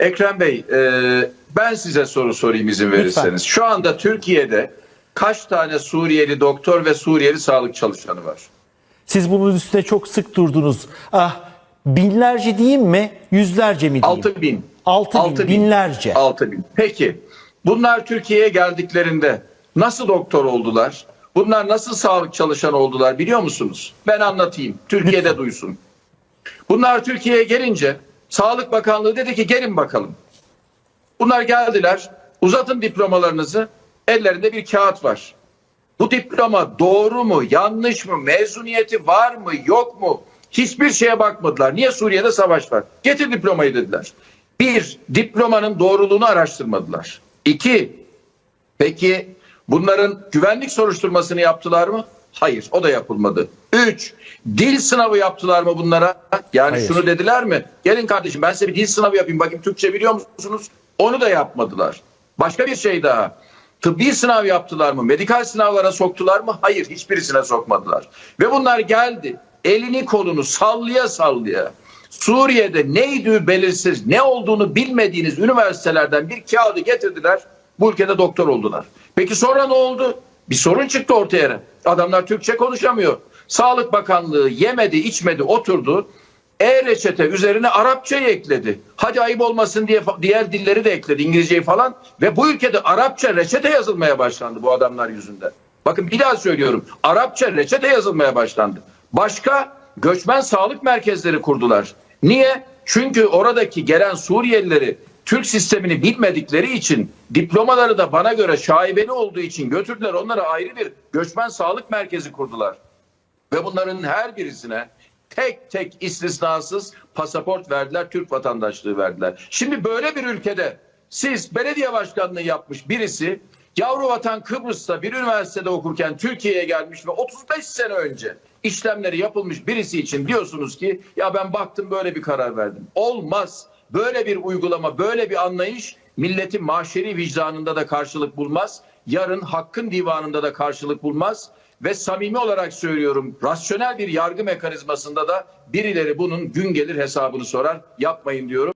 Ekrem Bey, e, ben size soru sorayım izin verirseniz. Şu anda Türkiye'de kaç tane Suriyeli doktor ve Suriyeli sağlık çalışanı var? Siz bunun üstüne çok sık durdunuz. Ah, binlerce diyeyim mi? Yüzlerce mi diyeyim? 6 bin. Altı bin, binlerce. 6 bin. Peki, bunlar Türkiye'ye geldiklerinde nasıl doktor oldular? Bunlar nasıl sağlık çalışanı oldular biliyor musunuz? Ben anlatayım. Türkiye'de duysun. Bunlar Türkiye'ye gelince Sağlık Bakanlığı dedi ki gelin bakalım. Bunlar geldiler. Uzatın diplomalarınızı. Ellerinde bir kağıt var. Bu diploma doğru mu, yanlış mı, mezuniyeti var mı, yok mu? Hiçbir şeye bakmadılar. Niye Suriye'de savaş var? Getir diplomayı dediler. Bir, diplomanın doğruluğunu araştırmadılar. İki, peki bunların güvenlik soruşturmasını yaptılar mı? Hayır, o da yapılmadı. Üç, dil sınavı yaptılar mı bunlara? Yani Hayır. şunu dediler mi? Gelin kardeşim ben size bir dil sınavı yapayım bakayım Türkçe biliyor musunuz? Onu da yapmadılar. Başka bir şey daha. Tıbbi sınav yaptılar mı? Medikal sınavlara soktular mı? Hayır, hiçbirisine sokmadılar. Ve bunlar geldi. Elini kolunu sallaya sallaya Suriye'de neydi belirsiz, ne olduğunu bilmediğiniz üniversitelerden bir kağıdı getirdiler. Bu ülkede doktor oldular. Peki sonra ne oldu? Bir sorun çıktı ortaya. Adamlar Türkçe konuşamıyor. Sağlık Bakanlığı yemedi, içmedi, oturdu. E-reçete üzerine Arapçayı ekledi. Hadi ayıp olmasın diye diğer dilleri de ekledi, İngilizceyi falan. Ve bu ülkede Arapça reçete yazılmaya başlandı bu adamlar yüzünden. Bakın bir daha söylüyorum. Arapça reçete yazılmaya başlandı. Başka göçmen sağlık merkezleri kurdular. Niye? Çünkü oradaki gelen Suriyelileri Türk sistemini bilmedikleri için diplomaları da bana göre şaibeli olduğu için götürdüler. Onlara ayrı bir göçmen sağlık merkezi kurdular. Ve bunların her birisine tek tek istisnasız pasaport verdiler, Türk vatandaşlığı verdiler. Şimdi böyle bir ülkede siz belediye başkanlığı yapmış birisi yavru vatan Kıbrıs'ta bir üniversitede okurken Türkiye'ye gelmiş ve 35 sene önce işlemleri yapılmış birisi için diyorsunuz ki ya ben baktım böyle bir karar verdim. Olmaz. Böyle bir uygulama, böyle bir anlayış milletin mahşeri vicdanında da karşılık bulmaz. Yarın hakkın divanında da karşılık bulmaz. Ve samimi olarak söylüyorum rasyonel bir yargı mekanizmasında da birileri bunun gün gelir hesabını sorar. Yapmayın diyorum.